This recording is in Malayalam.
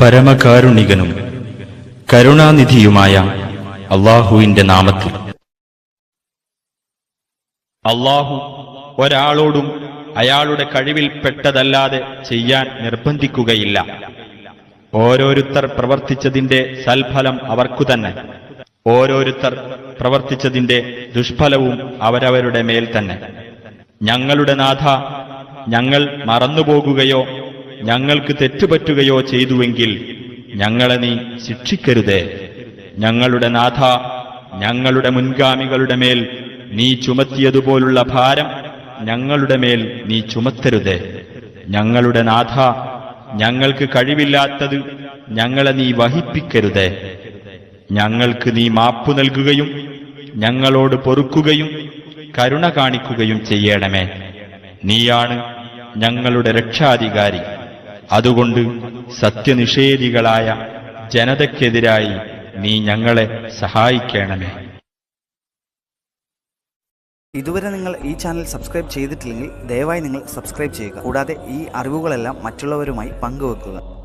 പരമകാരുണികനും കരുണാനിധിയുമായ അള്ളാഹുവിന്റെ നാമത്തിൽ. അള്ളാഹു ഒരാളോടും അയാളുടെ കഴിവിൽപ്പെട്ടതല്ലാതെ ചെയ്യാൻ നിർബന്ധിക്കുകയില്ല. ഓരോരുത്തർ പ്രവർത്തിച്ചതിന്റെ സൽഫലം അവർക്കു തന്നെ. ഓരോരുത്തർ പ്രവർത്തിച്ചതിന്റെ ദുഷ്ഫലവും അവരവരുടെ മേൽ തന്നെ. ഞങ്ങളുടെ നാഥ ഞങ്ങൾ മറന്നുപോകുകയോ ഞങ്ങൾക്ക് തെറ്റുപറ്റുകയോ ചെയ്തുവെങ്കിൽ ഞങ്ങളെ നീ ശിക്ഷിക്കരുതേ. ഞങ്ങളുടെ നാഥ ഞങ്ങളുടെ മുൻഗാമികളുടെ മേൽ നീ ചുമത്തിയതുപോലുള്ള ഭാരം ഞങ്ങളുടെ മേൽ നീ ചുമത്തരുതേ. ഞങ്ങളുടെ നാഥ ഞങ്ങൾക്ക് കഴിവില്ലാത്തത് ഞങ്ങളെ നീ വഹിപ്പിക്കരുതേ. ഞങ്ങൾക്ക് നീ മാപ്പു നൽകുകയും ഞങ്ങളോട് പൊറുക്കുകയും കരുണ കാണിക്കുകയും ചെയ്യണമേ. നീയാണ് ഞങ്ങളുടെ രക്ഷാധികാരി. അതുകൊണ്ട് സത്യനിഷേധികളായ ജനതയ്ക്കെതിരായി നീ ഞങ്ങളെ സഹായിക്കണമേ. ഇതുവരെ നിങ്ങൾ ഈ ചാനൽ സബ്സ്ക്രൈബ് ചെയ്തിട്ടില്ലെങ്കിൽ ദയവായി നിങ്ങൾ സബ്സ്ക്രൈബ് ചെയ്യുക. കൂടാതെ ഈ അറിവുകളെല്ലാം മറ്റുള്ളവരുമായി പങ്കുവെക്കുക.